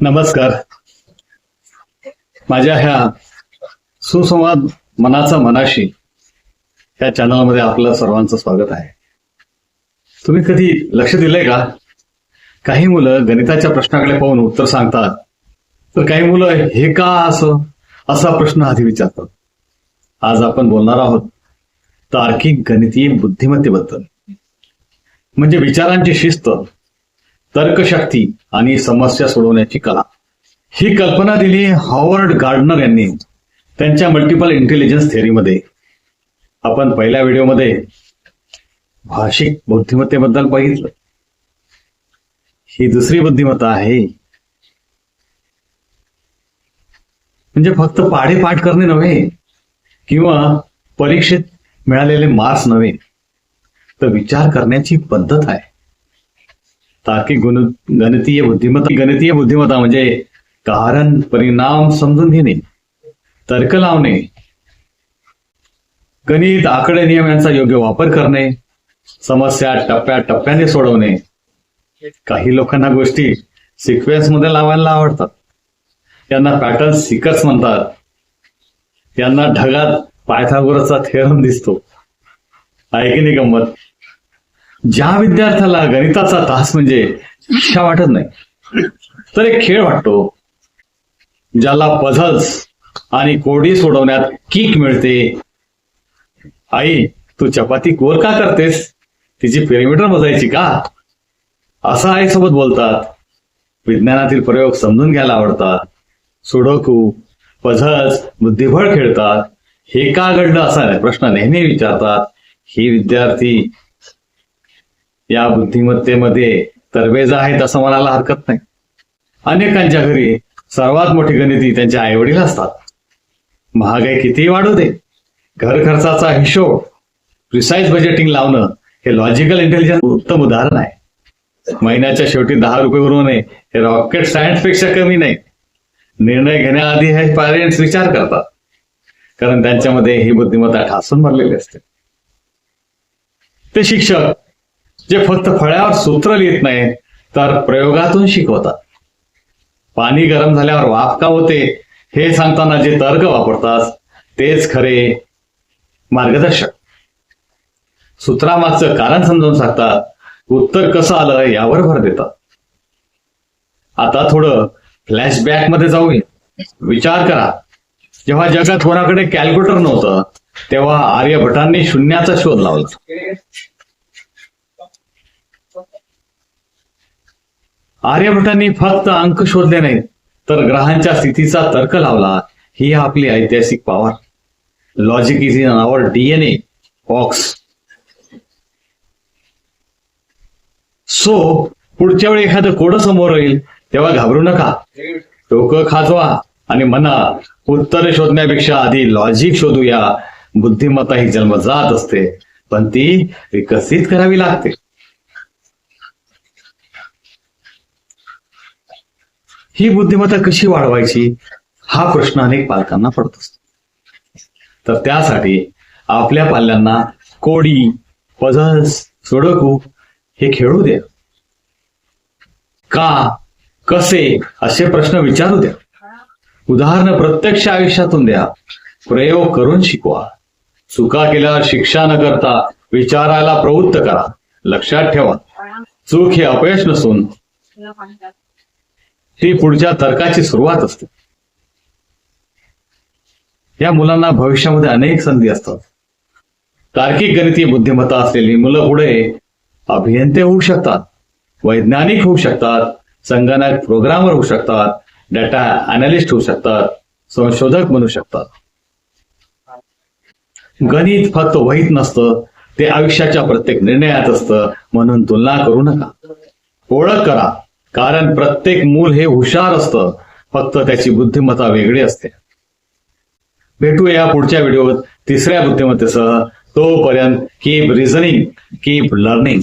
नमस्कार. माझ्या ह्या सुसंवाद मनाचा मनाशी या चॅनलमध्ये आपलं सर्वांचं स्वागत आहे. तुम्ही कधी लक्ष दिलंय का? काही मुलं गणिताच्या प्रश्नाकडे पाहून उत्तर सांगतात. तर काही मुलं हे का असं असा प्रश्न आधी विचारतात. आज आपण बोलणार आहोत तार्किक गणितीय बुद्धिमत्तेबद्दल. म्हणजे विचारांची शिस्त तर्कशक्ती आणि समस्या सोडवण्याची कला. ही कल्पना दिली हॉवर्ड गार्डनर यांनी त्यांच्या मल्टिपल इंटेलिजन्स थेअरीमध्ये आपण पहिल्या व्हिडिओमध्ये भाषिक बुद्धिमत्तेबद्दल बघितलं. ही दुसरी बुद्धिमत्ता आहे. म्हणजे फक्त पाढे पाठ करणे नव्हे किंवा परीक्षेत मिळालेले मार्क्स नव्हे तर विचार करण्याची पद्धत आहे. तार्किक गुण गणितीय बुद्धिमत्ता गणितीय बुद्धिमत्ता म्हणजे कारण परिणाम समजून घेणे तर्क लावणे गणित आकडे नियम यांचा योग्य वापर करणे समस्या टप्प्या टप्प्याने सोडवणे. काही लोकांना गोष्टी सिक्वेन्समध्ये लावायला आवडतात. त्यांना पॅटर्न सिकर्स म्हणतात. त्यांना ढगात पायथागोरसचा थेरम दिसतो. आहे की नाही गंमत? ज्या विद्यार्थ्याला गणिताचा तास म्हणजे शिक्षा वाटत नाही तर एक खेळ वाटतो ज्याला पझल्स आणि कोडी सोडवण्यात किक मिळते. आई तू चपाती कोर का करतेस? तिची पिरामिडर मोजायची का? असं आईसोबत बोलतात. विज्ञानातील प्रयोग समजून घ्यायला आवडतात. सुडोकू पझल्स बुद्धिबळ खेळतात. हे का घडलं असा प्रश्न नेहमी विचारतात. ही विद्यार्थी या बुद्धिमत्तेमध्ये तरबेज आहेत असं म्हणायला हरकत नाही. अनेकांच्या घरी सर्वात मोठी गणिती त्यांचे आईवडील असतात. महागाई कितीही वाढू दे घर खर्चाचा हिशोब प्रिसाईज बजेटिंग लावणं हे लॉजिकल इंटेलिजन्स उत्तम उदाहरण आहे. महिन्याच्या शेवटी दहा रुपये उरवणे हे रॉकेट सायन्सपेक्षा कमी नाही. निर्णय घेण्याआधी हे पॅरेंट्स विचार करतात. कारण त्यांच्यामध्ये ही बुद्धिमत्ता ठासून भरलेली असते. ते शिक्षक जे फक्त फळ्यावर सूत्र लिहित नाही तर प्रयोगातून शिकवतात. पाणी गरम झाल्यावर वाफ का होते हे सांगताना जे तर्क वापरतात तेच खरे मार्गदर्शक. सूत्रामागचं कारण समजावून सांगतात उत्तर कसं आलं यावर भर देतात. आता थोडं फ्लॅशबॅकमध्ये जाऊया. विचार करा. जेव्हा जगात कोणाकडे कॅल्क्युलेटर नव्हतं तेव्हा आर्यभटांनी शून्याचा शोध लावला. आर्यभटांनी फक्त अंक शोधले नाहीत तर ग्रहांच्या स्थितीचा तर्क लावला. ही आपली ऐतिहासिक power logic is in our DNA box so पुढच्या वेळी एखादं कोड समोर येईल तेव्हा घाबरू नका. डोकं खाजवा आणि म्हणा उत्तर शोधण्यापेक्षा आधी लॉजिक शोधूया. बुद्धिमत्ता ही जन्मजात असते पण ती विकसित करावी लागते. ही बुद्धिमत्ता कशी वाढवायची? हा प्रश्न अनेक पालकांना पडत असतो. तर त्यासाठी आपल्या पाल्यांना कोडी पझल्स सोडकू हे खेळू द्या. का कसे असे प्रश्न विचारू द्या. उदाहरण प्रत्यक्ष आयुष्यातून द्या. प्रयोग करून शिकवा. चुका केल्यावर शिक्षा न करता विचारायला प्रवृत्त करा. लक्षात ठेवा. चूक हे अपयश नसून ही पुढच्या तर्काची सुरुवात असते. या मुलांना भविष्यामध्ये अनेक संधी असतात. तार्किक गणितीय बुद्धिमत्ता असलेली मुलं पुढे अभियंते होऊ शकतात वैज्ञानिक होऊ शकतात संगणक प्रोग्रामर होऊ शकतात डेटा अनालिस्ट होऊ शकतात संशोधक बनू शकतात. गणित फक्त वहीत नसतं ते आयुष्याच्या प्रत्येक निर्णयात असतं म्हणून तुलना करू नका. ओळख करा. कारण प्रत्येक मूल हे हुशार असतं. फक्त त्याची बुद्धिमत्ता वेगळी असते. भेटूया पुढच्या व्हिडिओत तिसऱ्या बुद्धिमत्तेसह. तोपर्यंत कीप रिझनिंग कीप लर्निंग